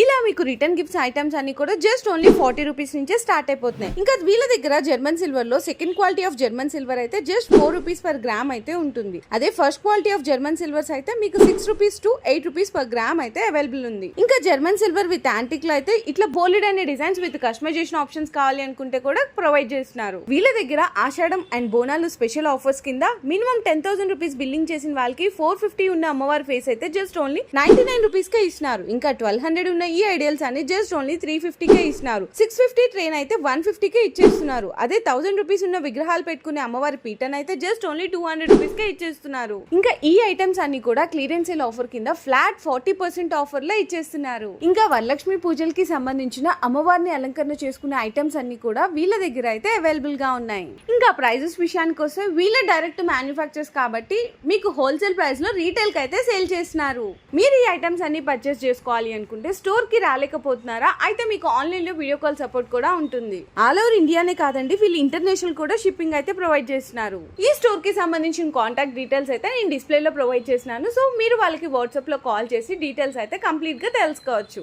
ఇలా మీకు return gifts items అన్ని కూడా జస్ట్ ఓన్లీ ఫార్టీ రూపీస్ నుంచే స్టార్ట్ అయిపోతున్నాయి. ఇంకా వీళ్ళ దగ్గర German సిల్వర్లో second quality of German silver అయితే just four rupees per gram అయితే ఉంటుంది. అదే first quality of German silvers అయితే మీకు six rupees to eight rupees per gram అయితే అవైలబుల్ ఉంది. ఇంకా జర్మన్ సిల్వర్ విత్ యాంటిక్లో అయితే ఇట్లా బోలెడ్ అనే డిజైన్స్ విత్ కస్టమైజేషన్ ఆప్షన్స్ కావాలి అనుకుంటే కూడా ప్రొవైడ్ చేస్తున్నారు. వీళ్ళ దగ్గర Ashadam and Bonalu special offers కింద minimum ten thousand rupees billing చేసిన వాళ్ళకి ఫోర్ ఫిఫ్టీ ఉన్న అమ్మవారి ఫేస్ అయితే just only ninety nine rupees కే ఇస్తున్నారు. ఇంకా ట్వెల్వ్ హండ్రెడ్ ఉన్న ఈ ఐడియల్స్ అన్ని జస్ట్ ఓన్లీ త్రీ ఫిఫ్టీకే ఇస్తున్నారు సిక్స్ ఫిఫ్టీ ట్రైన్ అయితే వన్ ఫిఫ్టీకే ఇచ్చేస్తున్నారు. అదే థౌసండ్ రూపీస్ ఉన్న విగ్రహాలు పెట్టుకునే అమ్మవారి పీటన్ అయితే just only two hundred rupees కే ఇచ్చేస్తున్నారు. ఇంకా ఈ ఐటమ్స్ అన్ని కూడా క్లియరెన్స్ సేల్ ఆఫర్ కింద ఫ్లాట్ ఫార్టీ పర్సెంట్ ఆఫర్లో ఇచ్చేస్తున్నారు. ఇంకా వరలక్ష్మి పూజలకి సంబంధించిన అమ్మవారిని అలంకరణ చేసుకునే ఐటమ్స్ అన్ని కూడా వీళ్ళ దగ్గర అయితే అవైలబుల్గా ఉన్నాయి. ఇంకా ప్రైజెస్ విషయానికి వస్తే వీళ్ళ డైరెక్ట్ మ్యానుఫ్యాక్చర్స్ కాబట్టి మీకు హోల్సేల్ ప్రైస్లో రీటైల్కి అయితే సేల్ చేస్తున్నారు. మీరు ఈ ఐటమ్స్ అన్ని పర్చేస్ చేసుకోవాలి అనుకుంటే స్టోర్ కి రాలేకపోతున్నారా? అయితే మీకు ఆన్లైన్లో వీడియో కాల్ సపోర్ట్ కూడా ఉంటుంది. ఆల్ ఓవర్ ఇండియానే కాదండి వీళ్ళు ఇంటర్నేషనల్ కూడా షిప్పింగ్ అయితే ప్రొవైడ్ చేస్తున్నారు. ఈ స్టోర్కి సంబంధించిన కాంటాక్ట్ డీటెయిల్స్ అయితే నేను డిస్ప్లే లో ప్రొవైడ్ చేసినాను సో మీరు వాళ్ళకి వాట్సాప్లో కాల్ చేసి డీటెయిల్స్ అయితే కంప్లీట్గా తెలుసుకోవచ్చు.